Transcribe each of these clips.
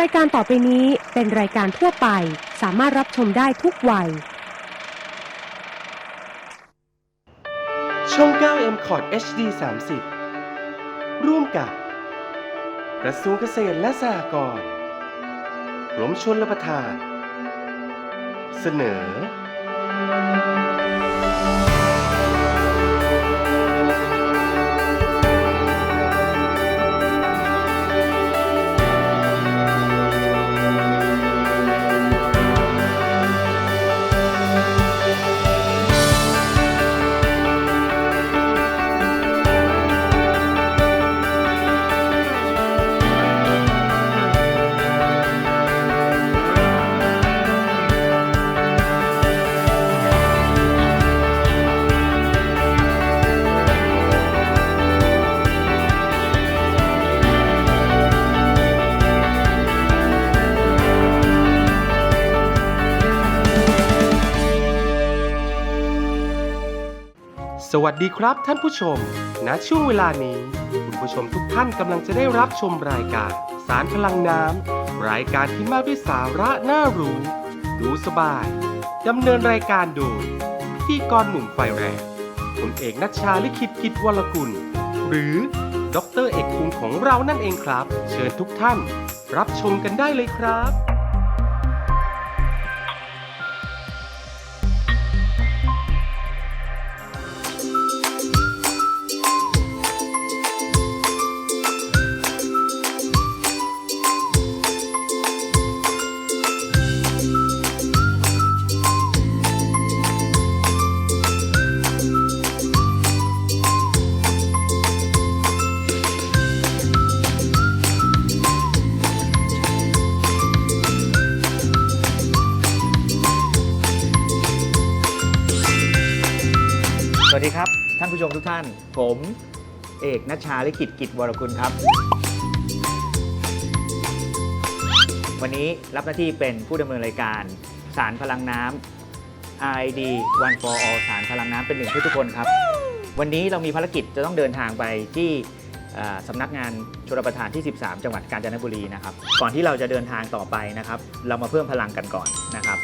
รายการต่อไปนี้เป็นรายการทั่วไป สามารถรับชมได้ทุกวัย ช่อง 9 m c o t HD 30 ร่วมกับ กระทรวงเกษตรและสหกรณ์กรมชลประทาน เสนอ วัสดีครับท่านผู้ชม ณ ช่วงเวลานี้ คุณผู้ชมทุกท่านกำลังจะได้รับชมรายการ สารพลังน้ำ รายการที่มาด้วยสาระน่ารู้ ดูสบาย ดำเนินรายการโดยพิธีกรหนุ่มไฟแรงคุณเอกนัชชาลิขิตกิจวรกุล หรือดรเอกคุงของเรานั่นเองครับ เชิญทุกท่าน รับชมกันได้เลยครับานผมทุกท่าน ผม เอกนัชชาลิขิตกิจวรกุลครับ วันนี้รับหน้าที่เป็นผู้ดำเนินรายการสารพลังน้ำ RID One for All สารพลังน้ำเป็นหนึ่งเพื่อทุกคนครับ วันนี้เรามีภารกิจจะต้องเดินทางไปที่เอ่อสำนักงานชลประทานที่ 13 จังหวัดกาญจนบุรีนะครับ ก่อนที่เราจะเดินทางต่อไปนะครับ เรามาเพิ่มพลังกันก่อนนะครับ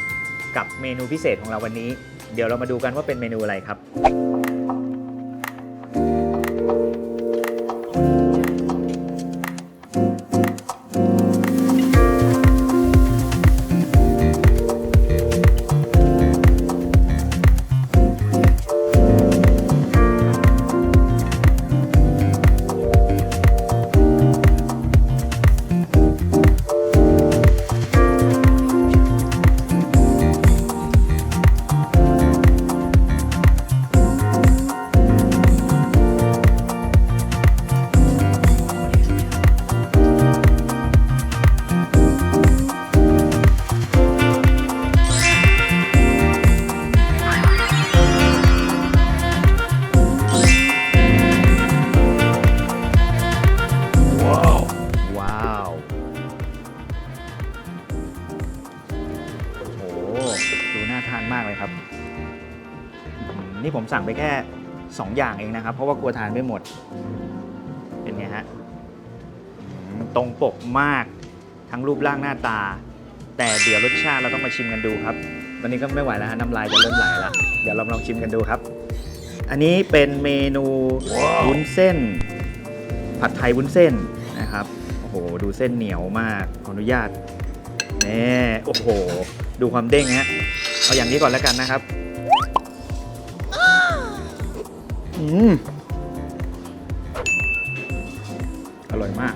กับเมนูพิเศษของเราวันนี้ เดี๋ยวเรามาดูกันว่าเป็นเมนูอะไรครับ อย่างเองนะครับ เพราะว่ากลัวทานไม่หมด เป็นไงฮะอืมตรงปกมากทั้งรูปร่างหน้าตา แต่เดี๋ยวรสชาติเราต้องมาชิมกันดูครับตอนนี้ก็ไม่ไหวแล้วฮะน้ำลายจะเริ่มไหลแล้วเดี๋ยวเราลองชิมกันดูครับ อันนี้เป็นเมนูวุ้นเส้น ผัดไทยวุ้นเส้นนะครับโอ้โหดูเส้นเหนียวมากขออนุญาตแน่โอ้โห ดูความเด้งฮะเอาอย่างนี้ก่อนแล้วกันนะครับ อืมอร่อยมาก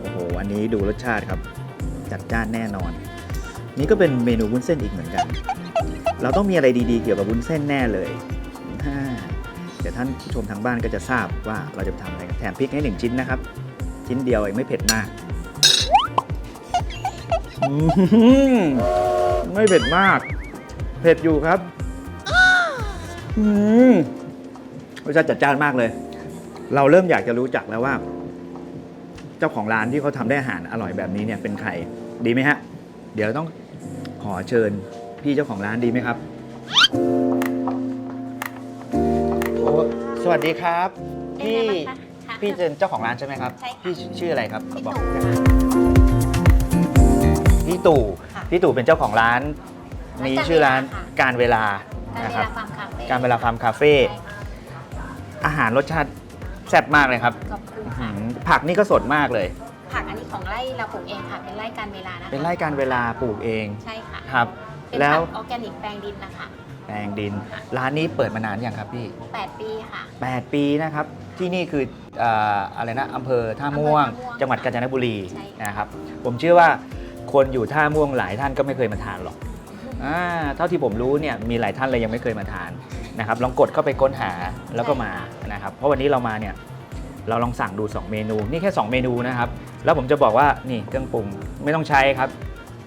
โอ้โห อันนี้ดูรสชาติครับ จัดจ้านแน่นอน นี่ก็เป็นเมนูวุ้นเส้นอีกเหมือนกัน เราต้องมีอะไรดีๆ เกี่ยวกับวุ้นเส้นแน่เลยเดี๋ยวท่านผู้ชมทางบ้านก็จะทราบว่าเราจะทำอะไรกันแถมพริกให้หนึ่งชิ้นนะครับ ชิ้นเดียวเองไม่เผ็ดมากไม่เผ็ดมาก เผ็ดอยู่ครับ อืม รสชาติจัดจ้านมากเลย เราเริ่มอยากจะรู้จักแล้วว่า เจ้าของร้านที่เขาทำได้อาหารอร่อยแบบนี้เนี่ยเป็นใครดีไหมฮะ เดี๋ยวเราต้องขอเชิญพี่เจ้าของร้านดีไหมครับโอ้สวัสดีครับ พี่เป็นไงบ้างคะค่ะพี่เป็นเจ้าของร้านใช่ไหมครับ ใช่ค่ะ พี่ชื่ออะไรครับพี่บอก ตู่ค่ะ พี่ตู่ค่ะ พี่ตู่เป็นเจ้าของร้าน นี้ชื่อร้านการเวลาการนะเวครับลาฟาร์มคาเฟ่การเวลาฟาร์มคาเฟ่ ใช่ค่ะ อาหารรสชาติแซ่บมากเลยครับขอบคุณอื้อค่ะหือผักนี่ก็สดมากเลย ผักอันนี้ของไร่เราปลูกเองค่ะ เป็นไร่การเวลานะคะเป็นไร่การเวลาปลูกเองใช่ค่ะ ครับ เป็นแล้วผักออร์แกนิกแปลงดินนะคะ แปลงดิน ร้านนี้เปิดมานานยังครับพี่ 8 ปีค่ะ 8 ปีนะครับ ที่นี่คือเอ่ออะไรนะอำเภอท่าม่วง อำเภอท่าม่วงจังหวัดกาญจนบุรีใช่ค่ะนะครับ ผมเชื่อว่าคนอยู่ท่าม่วงหลายท่านก็ไม่เคยมาทานหรอกอ่าเท่าที่ผมรู้เนี่ยมีหลายท่านเลยยังไม่เคยมาทาน นะครับลองกดเข้าไปค้นหาแล้วก็มานะครับเพราะวันนี้เรามาเนี่ยเราลองสั่งดู 2 เมนู นี่แค่ 2 เมนูนะครับ แล้วผมจะบอกว่านี่เครื่องปรุงไม่ต้องใช้ครับ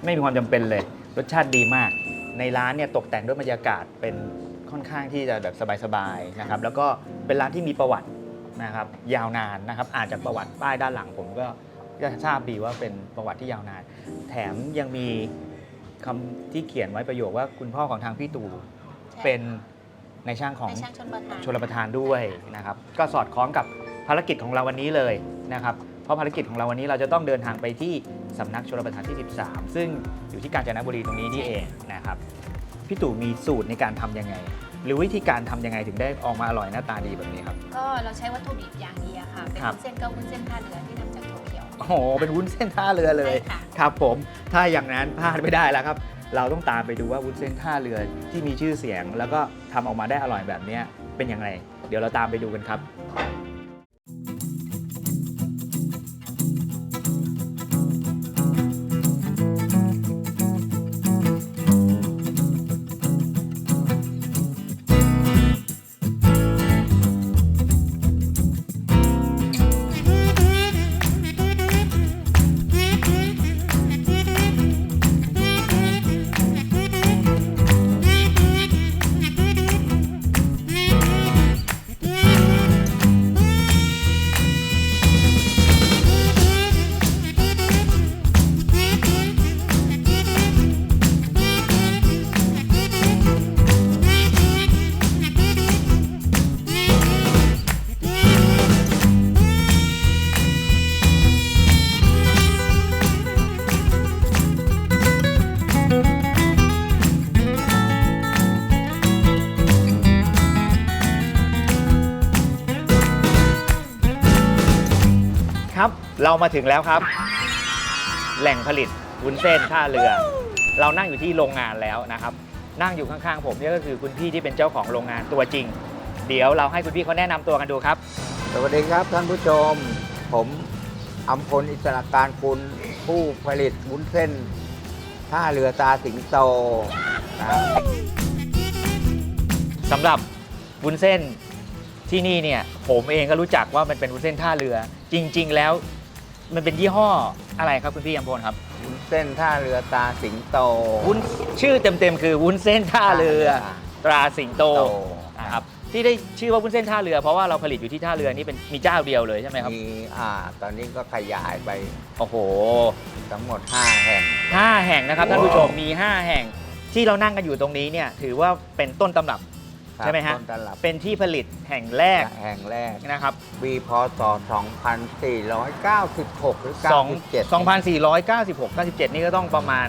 ไม่มีความจำเป็นเลย รสชาติดีมาก ในร้านเนี่ยตกแต่งด้วยบรรยากาศเป็นค่อนข้างที่จะแบบสบายๆนะครับ แล้วก็เป็นร้านที่มีประวัตินะครับ ยาวนานนะครับ อานจากประวัติป้ายด้านหลังผมก็ก็ทราบดีว่าเป็นประวัติที่ยาวนาน แถมยังมีคำที่เขียนไว้ประโยคว่าคุณพ่อของทางพี่ตู่เป็น ในช่างของในช่างชนประทานชลประทานด้วยนะครับ ก็สอดคล้องกับภารกิจของเราวันนี้เลยนะครับ เพราะภารกิจของเราวันนี้เราจะต้องเดินทางไปที่สำนักชลประทานที่ 13 ซึ่งอยู่ที่กาญจนบุรีตรงนี้นี่เองนะครับพี่ตู่มีสูตรในการทำยังไง หรือวิธีการทำยังไงถึงได้ออกมาอร่อยหน้าตาดีแบบนี้ครับ ก็เราใช้วัตถุดิบอย่างเดียวค่ะ เป็นครับ วุ้นเส้นก็วุ้นเส้นท่าเรือที่ทำจากถั่วเขียว โอ้โหเป็นวุ้นเส้นท่าเรือเลยใช่ค่ะ ครับผมถ้าอย่างนั้นพลาดไม่ได้แล้วครับ เราต้องตามไปดูว่าวุ้นเส้นท่าเรือที่มีชื่อเสียง แล้วก็ทำออกมาได้อร่อยแบบเนี้ยเป็นยังไงเดี๋ยวเราตามไปดูกันครับ ครับ เรามาถึงแล้วครับ แหล่งผลิตวุ้นเส้นท่าเรือ เรานั่งอยู่ที่โรงงานแล้วนะครับ นั่งอยู่ข้างๆ ผมเนี่ยก็คือคุณพี่ที่เป็นเจ้าของโรงงานตัวจริง เดี๋ยวเราให้คุณพี่เขาแนะนำตัวกันดูครับ สวัสดีครับท่านผู้ชม ผมอัมพลอิสระการคุณผู้ผลิตวุ้นเส้นท่าเรือตาสิงโตนะครับสำหรับวุ้นเส้น ที่นี่เนี่ยผมเองก็รู้จักว่ามันเป็นวุ้นเส้นท่าเรือ จริง ๆ แล้วมันเป็นยี่ห้ออะไรครับคุณพี่ยมพลครับวุ้นเส้นท่าเรือตาสิงโต วุ้นชื่อเต็มๆคือวุ้นเส้นท่าเรือตราสิงโตโต นะครับที่ได้ชื่อว่าวุ้นเส้นท่าเรือเพราะว่าเราผลิตอยู่ที่ท่าเรือนี่เป็นมีเจ้าเดียวเลยใช่ไหมครับมีอ่า ตอนนี้ก็ขยายไปโอ้โห ทั้งหมด 5 แห่งห้าแห่งนะครับท่านว้าวผู้ชมมี 5 แห่งที่เรานั่งกันอยู่ตรงนี้เนี่ยถือว่าเป็นต้นตำรับครับ ใช่ไหมฮะ ต้นตลับเป็นที่ผลิตแห่งแรกแห่งแรกนะครับ ปีพศ 2496 หรือสอง97 2,496 97 นี่ก็ต้องประมาณ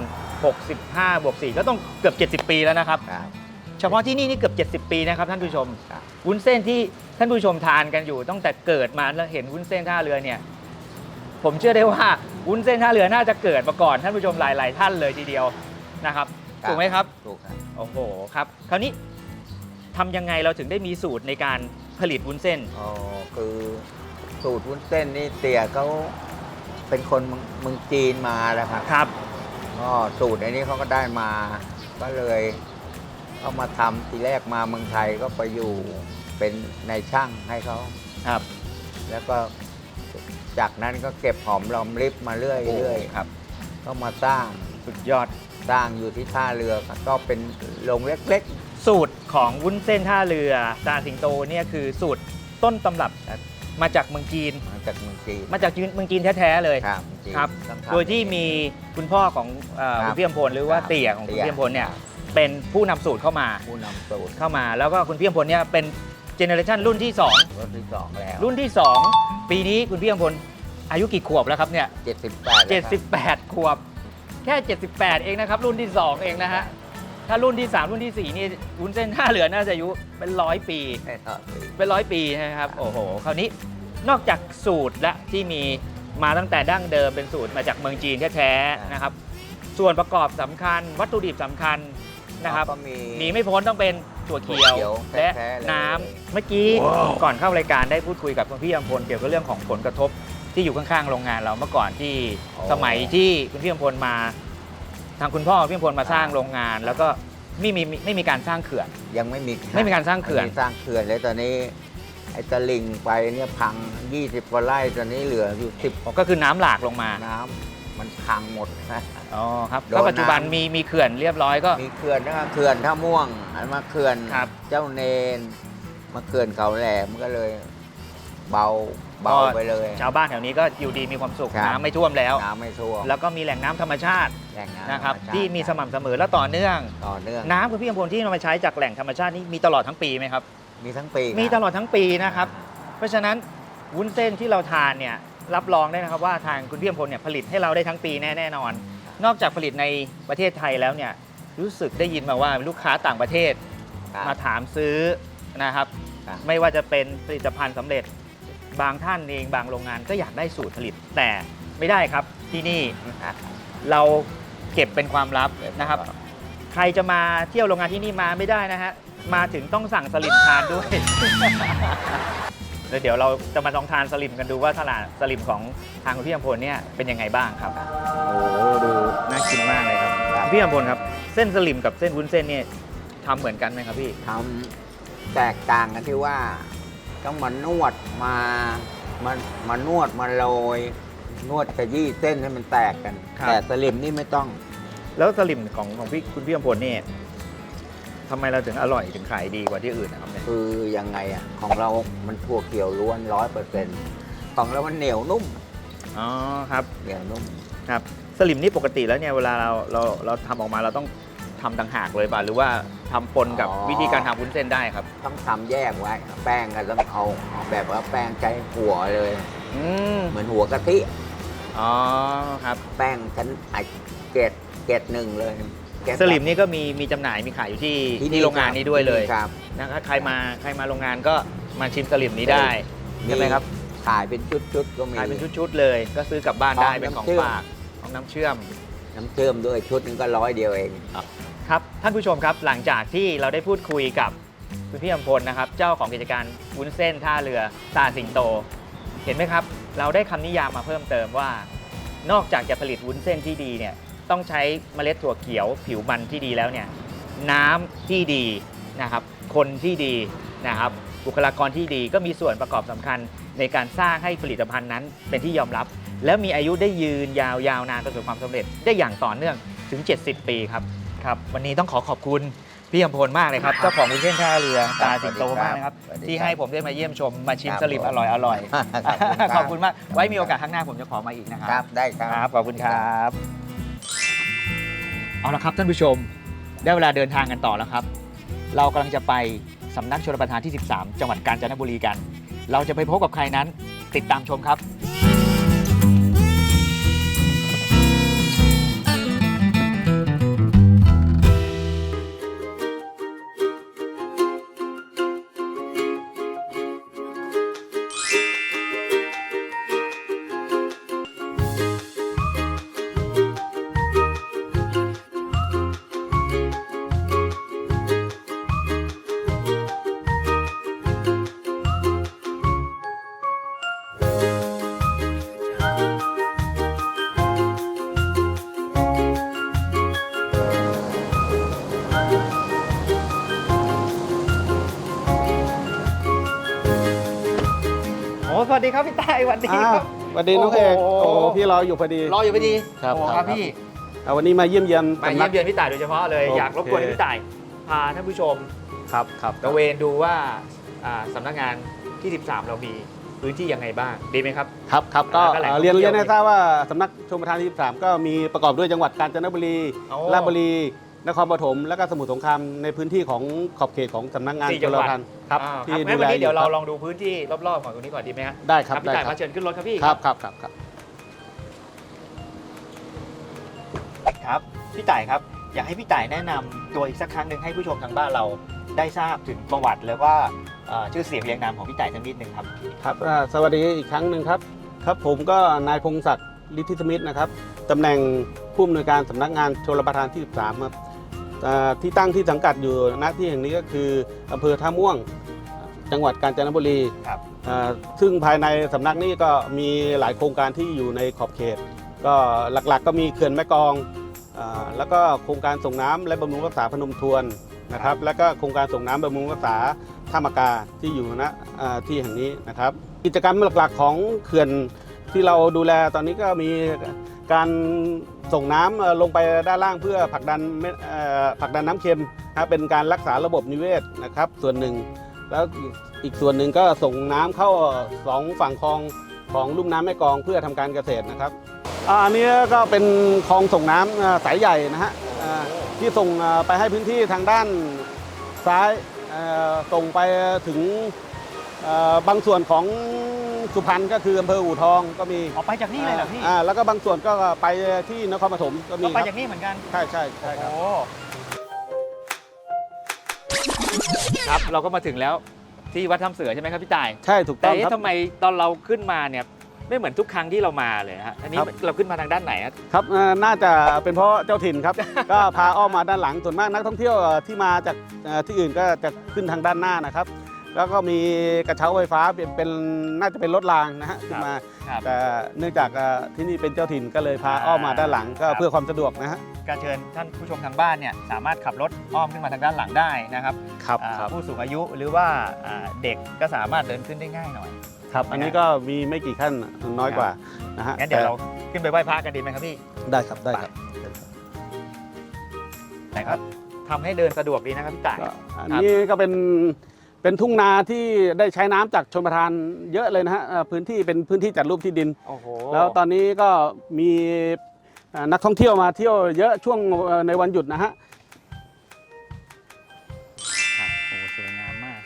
65 บวก 4 ก็ต้องเกือบ 70 ปีแล้วนะครับ ครับ เฉพาะที่นี่นี่เกือบ 70 ปีนะครับท่านผู้ชม ครับ วุ้นเส้นที่ท่านผู้ชมทานกันอยู่ตั้งแต่เกิดมาแล้วเห็นวุ้นเส้นท่าเรือเนี่ย ผมเชื่อได้ว่าวุ้นเส้นท่าเรือน่าจะเกิดมาก่อนท่านผู้ชมหลาย ๆ ท่านเลยทีเดียวนะครับ ถูกไหมครับ ถูกครับ โอ้โหครับ คราวนี้ ทำยังไงเราถึงได้มีสูตรในการผลิตวุ้นเส้น อ๋อคือสูตรวุ้นเส้นนี่เตี่ยเขาเป็นคนเมืองเมืองจีนมาแล้วครับครับ ก็สูตรอันนี้เขาก็ได้มา ก็เลยเขามาทำทีแรกมาเมืองไทยก็ไปอยู่เป็นในายช่างให้เขา ครับ แล้วก็จากนั้นก็เก็บหอมรอมริบมาเรื่อยเรื่อยครับ ก็มาสร้างสุดยอด สร้างอยู่ที่ท่าเรือก็เป็นโรงเล็ก สูตรของวุ้นเส้นท่าเรือตาสิงโตเนี่ยคือสูตรต้นตำรับมาจากเมืองจีนๆมาจากเมืองจีนมาจากจีนเมืองจีนแท้ๆเลย ครับเมืองจีนครับ ต้องทำ โดยที่มีคุณพ่อของเอ่อครับคุณพี่อมพลหรือว่าครับเตี่ยของคุณเตี่ยพี่อมพลเนี่ยเป็นผู้นำสูตรเข้ามาผู้นำสูตรเข้ามา แล้วก็คุณพี่อมพลเนี่ยเป็นเจเนอเรชันรุ่นที่รุ่นที่สองแล้ว2 รุ่นที่ 2 ปีนี้คุณพี่อมพลอายุกี่ขวบแล้วครับเนี่ย 78แล้วครับ78 ขวบ แค่ 78 เองนะครับ รุ่นที่ 2 เองนะฮะ ถ้ารุ่นที่ 3 รุ่นที่ 4 นี่วุ้นเส้นท่าเรือน่าจะอายุเป็นร้อยปีเป็นร้อยปีนะครับ โอ้โห คราวนี้นอกจากสูตรและที่มีมาตั้งแต่ดั้งเดิมเป็นสูตรมาจากเมืองจีนแท้ๆนะครับ ส่วนประกอบสำคัญวัตถุดิบสำคัญนะครับก็มี หนีไม่พ้นต้องเป็นถั่วเขียวถั่วเขียวและแท้ๆเลย น้ำเมื่อกี้ก่อนเข้ารายการได้พูดคุยกับคุณพี่อำพลเกี่ยวกับเรื่องของผลกระทบที่อยู่ข้างๆโรงงานเราเมื่อก่อนที่สมัยที่คุณพี่อำพลมา ทางคุณพ่อพี่อำพลมาสร้างโรงงาน แล้วก็ไม่มีไม่มีการสร้างเขื่อน ยังไม่มีไม่มีการสร้างเขื่อน ไม่มีสร้างเขื่อนเลยตอนนี้ไอ้ตะลิงไปเนี่ยพัง 20กว่าไร่ตอนนี้เหลืออยู่10ก็คือน้ำหลากลงมาน้ำมันพังหมดนะ อ๋อครับโดนแล้วปัจจุบันน้ำ มีมีเขื่อนเรียบร้อยก็ มีเขื่อนนะครับเขื่อนท่าม่วงอันมาเขื่อนครับ เจ้าเนน มาเขื่อนเขาแหลมก็เลย เบาเบาก็ไปเลย ชาวบ้านแถวนี้ก็อยู่ดีมีความสุขครับ น้ำไม่ท่วมแล้ว น้ำไม่ท่วมแล้วก็มีแหล่งน้ำธรรมชาติ แหล่งน้ำนะครับธรรชาติที่มีสม่ำเสมอและต่อเนื่อง ต่อเนื่องน้ำคุณพี่อำพลที่นำมาใช้จากแหล่งธรรมชาตินี่มีตลอดทั้งปีไหมครับ มีทั้งปีมีครับตลอดทั้งปีนะครับ เพราะฉะนั้นวุ้นเส้นที่เราทานเนี่ยรับรองได้นะครับว่าทางคุณพี่อำพลเนี่ยผลิตให้เราได้ทั้งปีแน่แน่นอน นอกจากผลิตในประเทศไทยแล้วเนี่ยรู้สึกได้ยินมาว่าลูกค้าต่างประเทศครับ มาถามซื้อนะครับ ครับ ไม่ว่าจะเป็นผลิตภัณฑ์สำเร็จบางท่านเองบางโรงงานก็อยากได้สูตรผลิตแต่ไม่ได้ครับที่นี่เรา เก็บเป็นความลับนะครับ ใครจะมาเที่ยวโรงงานที่นี่มาไม่ได้นะฮะ มาถึงต้องสั่งสลิมทานด้วย แล้วเดี๋ยวเราจะมาลองทานสลิมกันดูว่าตลาดสลิมของทางคุณพี่อำพลเนี่ยเป็นยังไงบ้างครับ โอ้โหดูน่ากินมากเลยครับพี่อำพลครับ เส้นสลิมกับเส้นวุ้นเส้นเนี่ยทำเหมือนกันไหมครับพี่ทำแตกต่างกันที่ว่า ต้องมานวดมามันมานวดมาโรยนวดขยี้เส้นให้มันแตกกันครับแต่สลิมนี่ไม่ต้อง แล้วสลิมของของพี่คุณพี่อำพลเนี่ยทำไมเราถึงอร่อยถึงขายดีกว่าที่อื่นนะครับเนี่ยคือยังไงอะของเรา มันถั่วเขียวล้วนร้อยเปอร์เซ็นต์ของเรามันเหนียวนุ่มอ๋อครับเหนียวนุ่มครับสลิมนี่ปกติแล้วเนี่ยเวลาเราเราเราทำออกมาเราต้องทำต่างหากเลยป่ะหรือว่าทำปนกับอ๋อวิธีการทำวุ้นเส้นได้ครับต้องทำแยกไว้ แป้งก็ต้องเอาแบบว่าแป้งใช้หัวเลย อืมเหมือนหัวกะทิ อ๋อครับ แป้งชั้นไอเกต เกตหนึ่งเลยเกรดสลิมนี่ก็มีมีจำหน่ายมีขายอยู่ที่ที่โรงงานนี้ด้วยเลยครับ นะครับใครมาใครมาโรงงานก็มาชิมสลิมนี้ได้ใช่ไหมครับขายเป็นชุดๆก็มี ขายเป็นชุดๆเลย ก็ซื้อกลับบ้านได้พร้อมเป็นของน้ำเชื่อม ฝากของน้ำเชื่อม น้ำเชื่อมด้วยชุดนึงก็ร้อยเดียวเอง ครับท่านผู้ชมครับหลังจากที่เราได้พูดคุยกับคุณพี่อำพลนะครับ เจ้าของกิจการวุ้นเส้นท่าเรือตาสิงโต เห็นไหมครับ เราได้คำนิยามมาเพิ่มเติมว่า นอกจากจะผลิตวุ้นเส้นที่ดีเนี่ย ต้องใช้เมล็ดถั่วเขียวผิวมันที่ดีแล้วเนี่ยน้ำที่ดีนะครับ คนที่ดีนะครับ บุคลากรที่ดีก็มีส่วนประกอบสำคัญในการสร้างให้ผลิตภัณฑ์นั้นเป็นที่ยอมรับ และมีอายุได้ยืนยาวยาวนานประสบความสำเร็จได้อย่างต่อเนื่องถึง 70 ปีครับครับ วันนี้ต้องขอขอบคุณพี่อำพลมากเลยครับเจ้าของวุ้นเส้นท่าเรือตาสิงโตมากนะครับสวัสดีครับที่ให้ผมได้มาเยี่ยมชมมาชิมครับสลิมอร่อยอร่อยขอบคุณครับขอบคุณมากไว้มีโอกาสข้างหน้าผมจะขอมาอีกนะคครัรับบได้ครับครับขอบคุณครับ เอาละครับท่านผู้ชมได้เวลาเดินทางกันต่อแล้วครับ เรากำลังจะไปสำนักชลประทานที่ 13 จังหวัดกาญจนบุรีกัน เราจะไปพบกับใครนั้นติดตามชมครับ ดีครับพี่ต้ายสวัสดีคอ้าวรับ สวัสดีน้องเอกโอ้โอ้โหโหพี่รออยู่พอดี รออยู่พอดีครับโอ้ครับครับพี่อ่าวันนี้มาเยี่ยมเยียนมาสำเยี่นัยกมเยือนพี่ต่ายโดยเฉพาะเลยโอเคอยากรบกวนให้พี่ต่ายพาท่านผู้ชมครับครับตระเวนดูว่าอ่าสำนักงานที่ 13 เรามีพื้นที่ยังไงบ้างดีไหมครับ ครับครับก็แล้วก็แหล่งเอ่อเรียนท่องเที่เรียยวนให้ทราบว่าสำนักชมประทานที่13 ก็มีประกอบด้วยจังหวัดกาญจนบุรีโอ้ ราชบุรี นครปฐมและก็สมุทรสงครามในพื้นที่ของขอบเขตของสำนักงานสี่ชจังลหวัปดระทานครับอ่าที่ครับงั้ดูนวันแลนี้เดี๋ยวอเราคบลองดูพื้นที่รอบๆของตรงนี้ก่อนดีไหมฮะได้ครับพี่ได้ต่ายครัมาบเชิญขึ้นรถครับพี่ครับครับครับ ครับพี่ต่ายครับ อยากให้พี่ต่ายแนะนำตัวอีกสักครั้งหนึ่งให้ผู้ชมทางบ้านเราได้ทราบถึงประวัติแล้วว่าเอ่อชื่อเสียงเรียงนามของพี่ต่ายสักนิดหนึ่งครับ ครับอ่าสวัสดีอีกครั้งหนึ่งครับ ครับผมก็นายพงศักดิ์ลิทธิสมิทธ์นะครับตำแหน่งผู้อำนวยการสำนักงานชลประทานที่ 13ครับอ่า ที่ตั้งที่สังกัดอยู่ณที่แห่งนี้ก็คืออำเภอท่าม่วงจังหวัดกาญจนบุรีครับอ่าซึ่งภายในสำนักนี้ก็มีหลายโครงการที่อยู่ในขอบเขต ก็หลักๆก็มีเขื่อนแม่กลองอ่าแล้วก็โครงการส่งน้ำและบำรุงรักษาพนมทวนนะครับ แล้วก็โครงการส่งน้ำบำรุงรักษาท่ามากาที่อยู่ณอ่าที่แห่งนี้นะครับ กิจกรรมหลักๆของเขื่อนที่เราดูแลตอนนี้ก็มีการ ส่งน้ำเอ่อลงไปด้านล่างเพื่อผลักดันผลักดันน้ำเค็มนะครับเป็นการรักษาระบบนิเวศนะครับ ส่วนหนึ่ง แล้วอีกส่วนหนึ่งก็ส่งน้ำเข้าสองฝั่งคลองของลุ่มน้ำแม่กองเพื่อทำการเกษตรนะครับอันนี้ก็เป็นคลองส่งน้ำเอ่อสายใหญ่นะฮะที่ส่งไปให้พื้นที่ทางด้านซ้ายส่งไปถึงบางส่วนของ สุพรรณก็คืออำเภออู่ทองก็มีออกไปจากนี่เลยเหรอพี่อ่าแล้วก็บางส่วนก็ไปที่นครปฐมก็มีก็ไปคจารับกนี่เหมือนกันใช่ใช่ใช่ครับโอ้ครับเราก็มาถึงแล้วที่วัดถ้ำเสือใช่ไหมครับพี่ต่ายใช่ถูกแต่ต้องเอ๊ะครับทำไมตอนเราขึ้นมาเนี่ยไม่เหมือนทุกครั้งที่เรามาเลยฮะอันนี้ครับเราขึ้นมาทางด้านไหนฮะครับเอ่อน่าจะเป็นเพราะเจ้าถิ่นครับ ก็พาอ้อมมาด้านหลังส่วนมากนักท่องเที่ยวเอ่อที่มาจากเอ่อที่อื่นก็จะขึ้นทางด้านหน้านะครับ แล้วก็มีกระเช้าไฟฟ้าเป็นเป็นน่าจะเป็นรถรางนะฮะขึ้นมา ครับ แต่เนื่องจากเอ่อที่นี่เป็นเจ้าถิ่นก็เลยพาอ้อมมาด้านหลังก็ครับเพื่อความสะดวกนะฮะการเชิญท่านผู้ชมทางบ้านเนี่ยสามารถขับรถอ้อมขึ้นมาทางด้านหลังได้นะครับครับอ่าครับผู้สูงอายุหรือว่าอ่าเด็กก็สามารถเดินขึ้นได้ง่ายหน่อย ครับอันนี้ก็มีไม่กี่ขั้นน้อยกว่านะฮะงั้นเดี๋ยวแต่เราขึ้นไปไหว้พระกันดีไหมครับพี่ ได้ครับได้ครับ แต่ก็ทำให้เดินสะดวกดีนะครับพี่ต่าย ก็อันนี้ก็เป็น เป็นทุ่งนาที่ได้ใช้น้ำจากชนประทานเยอะเลยนะฮะเอ่อพื้นที่เป็นพื้นที่จัดรูปที่ดิน โอ้โหแล้วตอนนี้ก็มีเอ่อนักท่องเที่ยวมาเที่ยวเยอะช่วงเอ่อในวันหยุดนะฮะ ครับโอ้โหสวยงามมาก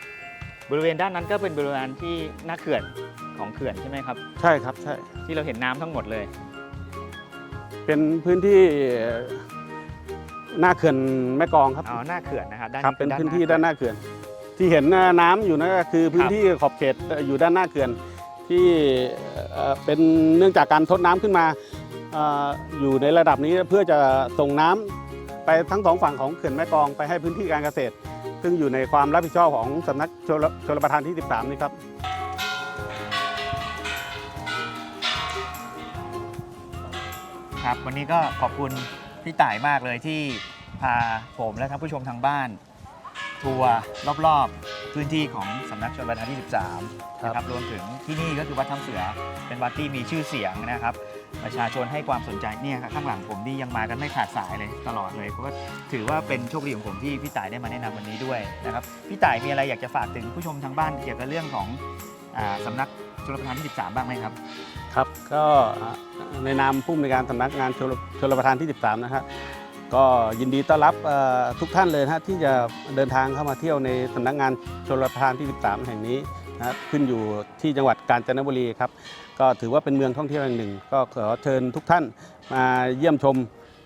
บริเวณด้านนั้นก็เป็นบริเวณที่หน้าเขื่อนของเขื่อนใช่ไหมครับ ใช่ครับใช่ที่เราเห็นน้ำทั้งหมดเลย เป็นพื้นที่หน้าเขื่อนแม่กลองครับอ๋อ หน้าเขื่อนนะครับด้านครับเป็นคือพื้นที่หด้านหน้าเขื่อน ที่เห็นน้ำอยู่นั่นก็คือพื้นที่ขอบเขตอยู่ด้านหน้าเขื่อนที่เป็นเนื่องจากการทดน้ำขึ้นมาอยู่ในระดับนี้เพื่อจะส่งน้ำไปทั้งสองฝั่งของเขื่อนแม่กองไปให้พื้นที่การเกษตร ซึ่งอยู่ในความรับผิดชอบของสำนักชลประทานที่ 13 นี่ครับครับ วันนี้ก็ขอบคุณพี่ต่ายมากเลยที่พาผมและท่านผู้ชมทางบ้าน ทัวร์รอบๆ พื้นที่ของสำนักชลประทานที่ 13 นะครับ รวมถึงที่นี่ก็คือวัดถ้ำเสือ เป็นวัดที่มีชื่อเสียงนะครับ ประชาชนให้ความสนใจเนี่ยครับข้างหลังผมนี่ยังมากันไม่ขาดสายเลยตลอดเลยก็ถือว่าเป็นโชคดีของผมที่พี่ต่ายได้มาแนะนำวันนี้ด้วยนะครับ พี่ต่ายมีอะไรอยากจะฝากถึงผู้ชมทางบ้านเกี่ยวกับเรื่องของอาสำนักชลประทานที่ 13 บ้างไหมครับ ครับก็ในนามผู้อำนวยการสำนักงานชลชลประทานที่ 13 นะครับ ก็ยินดีต้อนรับทุกท่านเลยนะฮะที่จะเดินทางเข้ามาเที่ยวในสำนักงานชลประทานที่ 13 แห่งนี้นะครับขึ้นอยู่ที่จังหวัดกาญจนบุรีครับก็ถือว่าเป็นเมืองท่องเที่ยวแห่งหนึ่ง ก็ขอเชิญทุกท่านมาเยี่ยมชม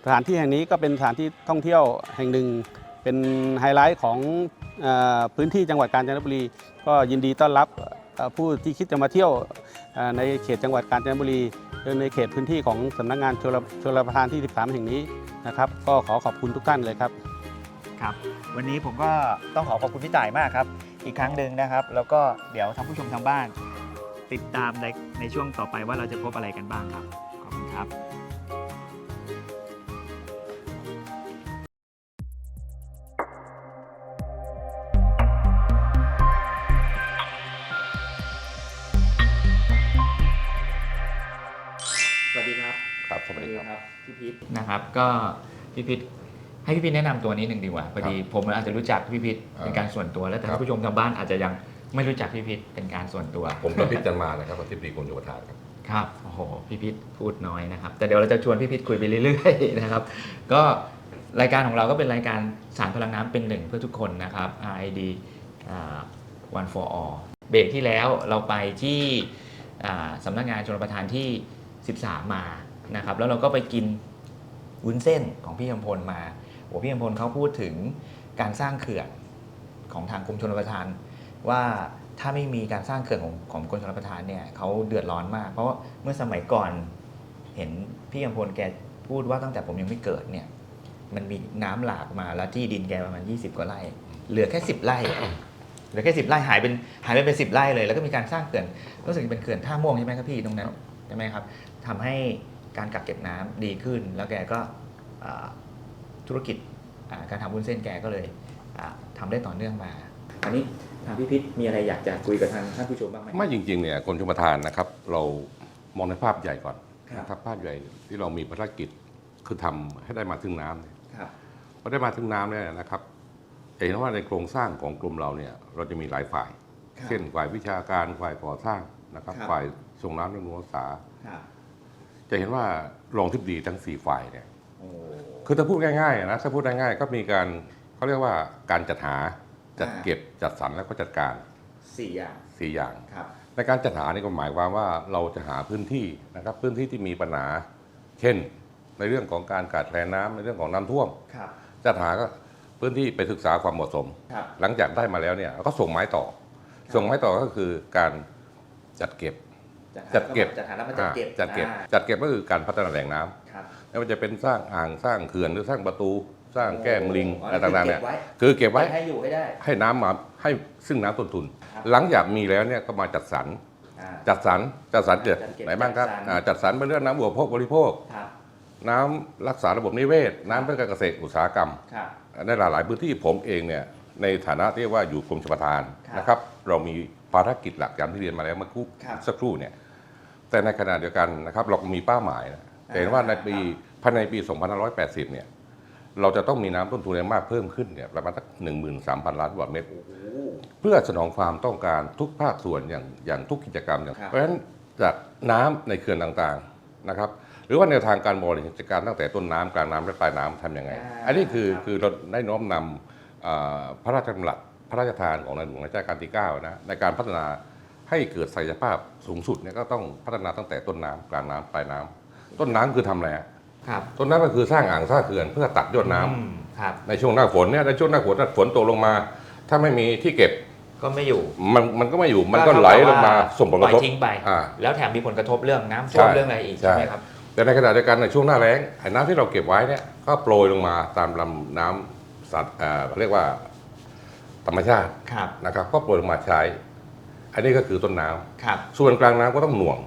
สถานที่แห่งนี้ก็เป็นสถานที่ท่องเที่ยวแห่งหนึ่ง เป็นไฮไลท์ของอพื้นที่จังหวัดกาญจนบุรี ก็ยินดีต้อนรับผู้ที่คิดจะมาเที่ยวในเขตจังหวัดกาญจนบุรี ในเขตพื้นที่ของสำนักงานชลชลประทานที่ 13 แห่งนี้นะครับ ก็ขอขอบคุณทุกท่านเลยครับ ครับ วันนี้ผมก็ต้องขอขอบคุณพี่ต่ายมากครับ อีกครั้งหนึ่งนะครับ แล้วก็เดี๋ยวท่านผู้ชมทางบ้าน ติดตามในในช่วงต่อไปว่าเราจะพบอะไรกันบ้างครับ ขอบคุณครับ นะครับ ก็พี่พิษให้พี่พิษแนะนำตัวนี้หนึ่งดีกว่าพอดีผมอาจจะรู้จักพี่พิษอ่าเป็นการส่วนตัวแล้วแต่ครับท่านผู้ชมทางบ้านอาจจะยังไม่รู้จักพี่พิษเป็นการส่วนตัว ผมประพิษจันมานะครับอธิบดีกรมโยธาครับครับโอ้โหพี่พิษพูดน้อยนะครับ แต่เดี๋ยวเราจะชวนพี่พิษคุยไปเรื่อยๆนะครับ ก็รายการของเราก็เป็นรายการสารพลังน้ำเป็นหนึ่งเพื่อทุกคนนะครับ RID อ่า one for all เบรกที่แล้วเราไปที่อ่าสำนักงานชลประทานที่ 13 มานะครับ แล้วเราก็ไปกิน วุ้นเส้นของพี่อมพลมาโอ้พี่อมพลเขาพูดถึงการสร้างเขื่อนของทางกรมชลประทาน ว่าถ้าไม่มีการสร้างเขื่อนของของกรมชลประทานเนี่ยเขาเดือดร้อนมาก เพราะว่าเมื่อสมัยก่อนเห็นพี่อมพลแกพูดว่าตั้งแต่ผมยังไม่เกิดเนี่ยมันมีน้ำหลากมาแล้วที่ดินแกประมาณ 20 กว่าไร่ เหลือแค่ 10 ไร่เหลือแค่10ไร่หายเป็นหายไปเป็น10ไร่เลย แล้วก็มีการสร้างเขื่อนรู้สึกเป็นเขื่อนท่าม่วงใช่ไหมครับพี่ตรงนั้นใช่ไหมครับทำให้ การกักเก็บน้ำดีขึ้น แล้วแกก็อ่าธุรกิจอ่าการทำวุ้นเส้นแกก็เลยอ่าทำได้ต่อเนื่องมา อันนี้ทางพี่พิษมีอะไรอยากจะคุยกับทางท่านผู้ชมบ้างไหมไม่จริงๆเนี่ยกรมชลประทานนะครับ เรามองในภาพใหญ่ก่อนครับนะครับภาพใหญ่ที่เรามีภารกิจคือทำให้ได้มาถึงน้ำเนี่ยครับพอได้มาถึงน้ำเนี่ยนะครับจะเห็นว่าในโครงสร้างของกลุ่มเราเนี่ยเราจะมีหลายฝ่ายครับเช่นฝ่ายวิชาการฝ่ายก่อสร้างนะครับครับฝ่ายส่งน้ำบำรุงรักษาครับ จะเห็นว่ารองทิบดีทั้งสี่ฝ่ายเนี่ยโอ้คือถ้าพูดง่ายๆนะถ้าพูดง่ายๆก็มีการเขาเรียกว่าการจัดหาจัดเก็บจัดสรรแล้วก็จัดการสี่อย่างสี่อย่างครับในการจัดหานี่ก็หมายความว่าเราจะหาพื้นที่นะครับพื้นที่ที่มีปัญหา เช่น ในเรื่องของการขาดแคลนน้ำในเรื่องของน้ำท่วมครับจัดหาก็พื้นที่ไปศึกษาความเหมาะสมครับหลังจากได้มาแล้วเนี่ยก็ส่งไม้ต่อ ส่งไม้ต่อก็คือการจัดเก็บ จัดเก็บจัดหาแล้วมาจัดเก็บอ่าจัดเก็บอ่าจัดเก็บก็คือการพัฒนาแหล่งน้ำครับไม่ว่าจะเป็นสร้างอ่างสร้างเขื่อนหรือสร้างประตู สร้างแก้มลิงอ๋ออะไรต่างๆเนี่ยก็คือเก็บไว้ให้อยู่ให้ได้ ให้น้ำมาให้ซึ่งน้ำต้นทุนครับหลังจากมีแล้วเนี่ยก็มาจัดสรรอ่าจัดสรรจัดสรรเกิดจัดเก็บไหนบ้างครับจัดสรรอ่าจัดสรรเป็นเรื่องน้ำอุปโภคบริโภคครับน้ำรักษาระบบนิเวศ น้ำเพื่อการเกษตรอุตสาหกรรมครับในหลาย ๆ พื้นที่ผมเองเนี่ยในฐานะที่ว่าอยู่กรมชลประทานครับนะครับ เรามีภารกิจหลักอย่างที่เรียนมาแล้วเมื่อครู่ครับสักครู่เนี่ย แต่ในขณะเดียวกันนะครับเราก็มีเป้าหมายนะแต่เห็นว่าในปีภายในปี 2580 เนี่ย เราจะต้องมีน้ำต้นทุนมากเพิ่มขึ้นเนี่ยประมาณสัก13,000 ล้านลูกบาศก์เมตร เพื่อสนองความต้องการทุกภาคส่วนอย่างอย่างทุกกิจกรรมอย่างครับเพราะฉะนั้นจากน้ำในเขื่อนต่างๆนะครับ หรือว่าแนวทางการบริหารจัดการตั้งแต่ต้นน้ำกลางน้ำและปลายน้ำทำยังไง อันนี้คือคือเราได้น้อมนำอ่าพระราชดำรัสพระราชทานของในหลวงรัชกาลที่ 9 นะในการพัฒนา ให้เกิดศักยภาพสูงสุดเนี่ยก็ต้องพัฒนาตั้งแต่ต้นน้ำกลางน้ำปลายน้ำต้นน้ำคือทำอะไรฮะครับต้นน้ำก็คือสร้างอ่างสร้างเขื่อนเพื่อตัดยอดน้ำอืมครับในช่วงหน้าฝนเนี่ยในช่วงหน้าฝนถ้าฝนตกลงมา ถ้าไม่มีที่เก็บก็ไม่อยู่มันมันก็ไม่อยู่มันก็ไหลลงมาส่งผลกระทบปล่อยทิ้งไปอ่าแล้วแถมมีผลกระทบเรื่องน้ำท่วมใช่เรื่องอะไรอีกใช่ใช่ไหมครับแต่ในขณะเดียวกันในช่วงหน้าแล้งไอ้น้ำที่เราเก็บไว้เนี่ยก็โปรยลงมาตามลำน้ำสัตว์อ่าเรียกว่าธรรมชาติครับนะครับก็โปรยลงมาใช้ อันนี้ก็คือต้นน้ำครับ ส่วนกลางน้ำก็ต้องหน่วง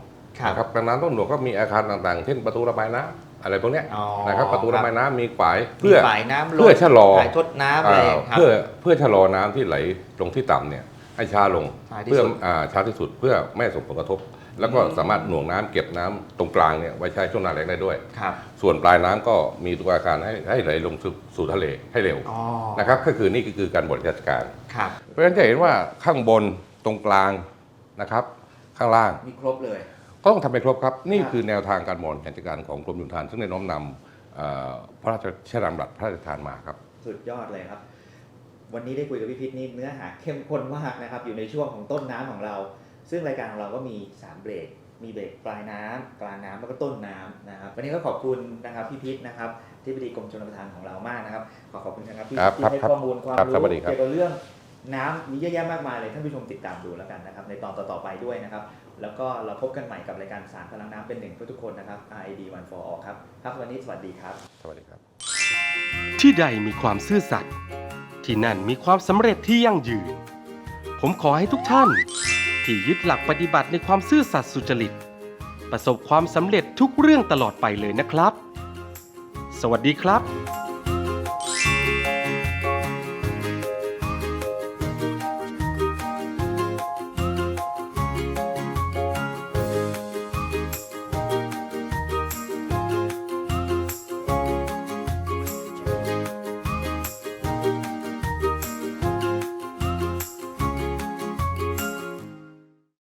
ครับ นะครับกลางน้ำต้องหน่วงก็มีอาคารต่างๆ เช่นประตูระบายน้ำอะไรพวกเนี้ยอ๋อนะครับประตูครัระบบายน้ำมีฝายเพื่เพื่ออฝ่ายน้ำลงเพื่อชะลอฝ่ายทดน้ำอะไรอ่าครับ เพื่อเพื่อชะลอน้ำที่ไหลลงที่ต่ำเนี่ยให้ช้าลงช้าที่เพื่อสุด อ่าช้าที่สุดเพื่อไม่ให้ส่งผลกระทบ แล้วก็สามารถหน่วงน้ำเก็บน้ำตรงกลางเนี่ยไว้ใช้ช่วงหน้าแล้งได้ด้วย ครับส่วนปลายน้ำก็มีตัวอาการให้ให้ไหลลงสู่สู่ทะเลให้เร็วอ๋อนะครับก็คือนี่ก็คือการบริหารจัดการ ครับ เพราะฉะนั้นจะเห็นว่าข้างบน ตรงกลางนะครับ ข้างล่างมีครบเลย ก็ต้องทำให้ครบครับ นี่ครับคือแนวทางการบริหารจัดการของกรมยุทธาน ซึ่งได้น้อมนำเอ่อพระราชดำรัสพระราชทานมาครับ สุดยอดเลยครับ วันนี้ได้คุยกับพี่พิษนี่เนื้อหาเข้มข้นมากนะครับ อยู่ในช่วงของต้นน้ำของเรา ซึ่งรายการของเราก็มี 3 เบรก มีเบรกปลายน้ำกลางน้ำแล้วก็ต้นน้ำนะครับ วันนี้ก็ขอบคุณนะครับพี่พิษนะครับที่ปดีกรมชลประทานของเรามากนะครับ ขอขอบคุณนะครับที่ครับที่ครับให้ครับข้อมูลความครับรู้สวัสดีครับ เกี่ยวกับเรื่อง น้ำมีเยอะแยะมากมายเลยท่านผู้ชมติดตามดูแล้วกันนะครับในตอนต่อๆไปด้วยนะครับ แล้วก็เราพบกันใหม่กับรายการสารพลังน้ำเป็นหนึ่งเพื่อทุกคนนะครับ RID One for All ครับครับวันนี้สวัสดีครับ สวัสดีครับ ที่ใดมีความซื่อสัตย์ที่นั่นมีความสำเร็จที่ยั่งยืน ผมขอให้ทุกท่าน ที่ยึดหลักปฏิบัติในความซื่อสัตย์สุจริต ประสบความสำเร็จทุกเรื่องตลอดไปเลยนะครับ สวัสดีครับ